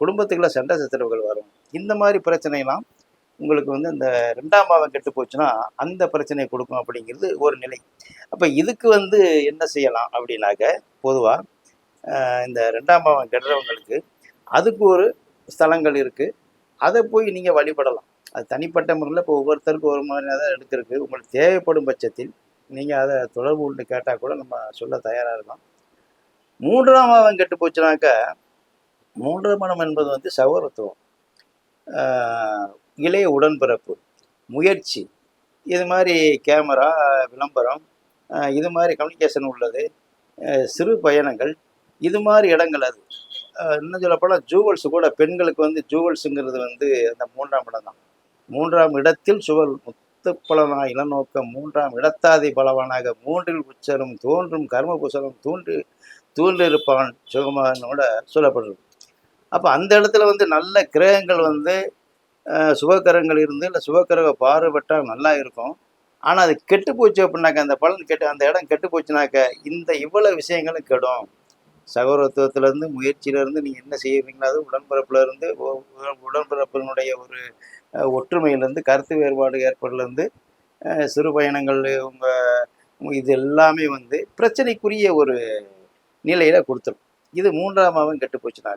குடும்பத்துக்குள்ள சண்டை சச்சரவுகள் வரும். இந்த மாதிரி பிரச்சனைலாம் உங்களுக்கு வந்து இந்த ரெண்டாம் பாவம் கெட்டு போச்சுன்னா அந்த பிரச்சனையை கொடுக்கும் அப்படிங்கிறது ஒரு நிலை. அப்போ இதுக்கு வந்து என்ன செய்யலாம் அப்படின்னாக்க பொதுவாக இந்த ரெண்டாம் பாவம் கெடுறவங்களுக்கு அதுக்கு ஒரு ஸ்தலங்கள் இருக்குது அதை போய் நீங்கள் வழிபடலாம். அது தனிப்பட்ட முறையில் இப்போ ஒவ்வொருத்தருக்கும் ஒரு மாதிரி தான் எடுத்திருக்கு. உங்களுக்கு தேவைப்படும் பட்சத்தில் நீங்கள் அதை தொடர்பு கொண்டு கேட்டால் கூட நம்ம சொல்ல தயாராக இருக்கோம் மூன்றாம் பாவம் கெட்டு போச்சுனாக்கா மூன்றாம் மனம் என்பது வந்து சகோதரத்துவம் இளைய உடன்பிறப்பு முயற்சி இது மாதிரி கேமரா விளம்பரம் இது மாதிரி கம்யூனிகேஷன் உள்ளது சிறு பயணங்கள் இது மாதிரி இடங்கள் அது. இன்னும் சொல்லப்போனால் ஜூவல்ஸ் கூட பெண்களுக்கு வந்து ஜூவல்ஸுங்கிறது வந்து அந்த மூன்றாம் இடம் தான். மூன்றாம் இடத்தில் சுவல் முத்துப்பலனா இளநோக்கம் மூன்றாம் இடத்தாதி பலவானாக மூன்றில் உச்சரும் தோன்றும் கர்மபுசலம் தூண்டு தூண்டிருப்பான் சுகமானோட சொல்லப்படுறது. அப்போ அந்த இடத்துல வந்து நல்ல கிரகங்கள் வந்து அஹ், இருந்து இல்லை சுபக்கிரக பாறுபட்டால் நல்லா இருக்கும். ஆனால் அது கெட்டு போச்சு அப்படின்னாக்க அந்த பலன் கெட்டு அந்த இடம் கெட்டு போச்சுனாக்க இந்த இவ்வளவு விஷயங்களும் கெடும். சகோதரத்துவத்திலேருந்து முயற்சியிலேருந்து நீங்கள் என்ன செய்வீங்களோ அது உடன்பிறப்புலேருந்து உடன்பிறப்பினுடைய ஒரு ஒற்றுமையிலேருந்து கருத்து வேறுபாடு ஏற்படலேருந்து சிறு பயணங்கள் உங்கள் இது எல்லாமே வந்து பிரச்சனைக்குரிய ஒரு நிலையில் கொடுத்துரும். இது மூன்றாம் மாதம் கெட்டு போச்சுனாக்க.